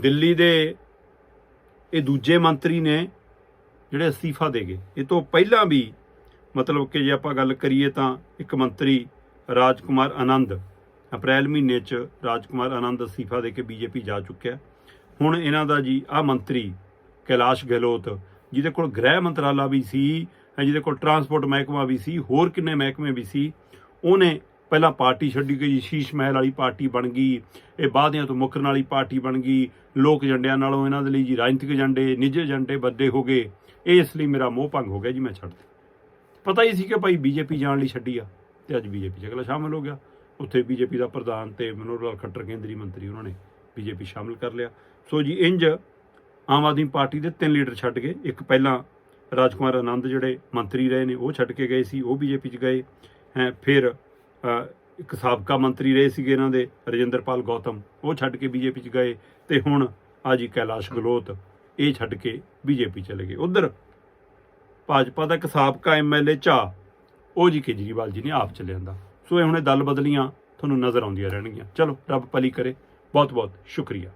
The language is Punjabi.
ਦਿੱਲੀ ਦੇ ਇਹ ਦੂਜੇ ਮੰਤਰੀ ਨੇ ਜਿਹੜੇ ਅਸਤੀਫਾ ਦੇ ਗਏ। ਇਹ ਤੋਂ ਪਹਿਲਾਂ ਵੀ ਮਤਲਬ ਕਿ ਜੇ ਆਪਾਂ ਗੱਲ ਕਰੀਏ ਤਾਂ ਇੱਕ ਮੰਤਰੀ ਰਾਜਕੁਮਾਰ ਆਨੰਦ, ਅਪ੍ਰੈਲ ਮਹੀਨੇ 'ਚ ਰਾਜਕੁਮਾਰ ਆਨੰਦ ਅਸਤੀਫਾ ਦੇ ਕੇ ਬੀਜੇਪੀ ਜਾ ਚੁੱਕਿਆ। ਹੁਣ ਇਹਨਾਂ ਦਾ ਜੀ ਆ ਮੰਤਰੀ ਕੈਲਾਸ਼ ਗਹਿਲੋਤ, ਜਿਹਦੇ ਕੋਲ ਗ੍ਰਹਿ ਮੰਤਰਾਲਾ ਵੀ ਸੀ, ਜਿਹਦੇ ਕੋਲ ਟਰਾਂਸਪੋਰਟ ਮਹਿਕਮਾ ਵੀ ਸੀ, ਹੋਰ ਕਿੰਨੇ ਮਹਿਕਮੇ ਵੀ ਸੀ, ਉਹਨੇ ਪਹਿਲਾਂ ਪਾਰਟੀ ਛੱਡੀ ਗਈ, ਸ਼ੀਸ਼ ਮਹਿਲ ਵਾਲੀ ਪਾਰਟੀ ਬਣ ਗਈ, ਇਹ ਬਾਅਦਿਆਂ ਤੋਂ ਮੁਕਰਨ ਵਾਲੀ ਪਾਰਟੀ ਬਣ ਗਈ, ਲੋਕ ਏਜੰਡਿਆਂ ਨਾਲੋਂ ਇਹਨਾਂ ਦੇ ਲਈ ਜੀ ਰਾਜਨੀਤਿਕ ਏਜੰਡੇ ਨਿੱਜੀ ਏਜੰਡੇ ਵੱਡੇ ਹੋ ਗਏ, ਇਹ ਇਸ ਲਈ ਮੇਰਾ ਮੋਹ ਭੰਗ ਹੋ ਗਿਆ ਜੀ, ਮੈਂ ਛੱਡ ਪਤਾ ਹੀ ਸੀ ਕਿ ਭਾਈ ਬੀਜੇਪੀ ਜਾਣ ਲਈ ਛੱਡੀ ਆ, ਤੇ ਅੱਜ ਬੀਜੇਪੀ ਚ ਅਗਲਾ ਸ਼ਾਮਲ ਹੋ ਗਿਆ। ਉੱਥੇ ਬੀਜੇਪੀ ਦਾ ਪ੍ਰਧਾਨ ਤੇ ਮਨੋਹਰ ਲਾਲ ਖੱਟਰ ਕੇਂਦਰੀ ਮੰਤਰੀ ਉਹਨਾਂ ਨੇ ਬੀਜੇਪੀ ਸ਼ਾਮਲ ਕਰ ਲਿਆ। ਸੋ ਜੀ ਇੰਜ ਆਮ ਆਦਮੀ ਪਾਰਟੀ ਦੇ ਤਿੰਨ ਲੀਡਰ ਛੱਡ ਗਏ। ਇੱਕ ਪਹਿਲਾਂ ਰਾਜਕੁਮਾਰ ਆਨੰਦ ਜਿਹੜੇ ਮੰਤਰੀ ਰਹੇ ਨੇ, ਉਹ ਛੱਡ ਕੇ ਗਏ ਸੀ, ਉਹ ਬੀਜੇਪੀ ਚ ਗਏ। ਹੈ, ਫਿਰ ਇੱਕ ਸਾਬਕਾ ਮੰਤਰੀ ਰਹੇ ਸੀਗੇ ਇਹਨਾਂ ਦੇ, ਰਜਿੰਦਰਪਾਲ ਗੌਤਮ। ਉਹ ਛੱਡ ਕੇ ਬੀਜੇਪੀ ਚ ਗਏ ਤੇ ਹੁਣ ਆ ਜੀ ਕੈਲਾਸ਼ ਗਲੋਤ, ਇਹ ਛੱਡ ਕੇ ਬੀਜੇਪੀ ਚਲੇ ਗਏ। ਉਧਰ ਭਾਜਪਾ ਦਾ ਇੱਕ ਸਾਬਕਾ ਐਮਐਲਏ ਝਾ, ਉਹ ਜੀ ਕੇਜਰੀਵਾਲ ਜੀ ਨੇ ਆਪ ਚ ਲਿਆਂਦਾ ਸੋ ਇਹ ਹੁਣੇ ਦਲ ਬਦਲੀਆਂ, ਤੁਹਾਨੂੰ ਨਜ਼ਰ ਆਉਂਦੀਆਂ ਰਹਿਣਗੀਆਂ। ਚਲੋ, ਰੱਬ ਭਲੀ ਕਰੇ। ਬਹੁਤ ਬਹੁਤ ਸ਼ੁਕਰੀਆ।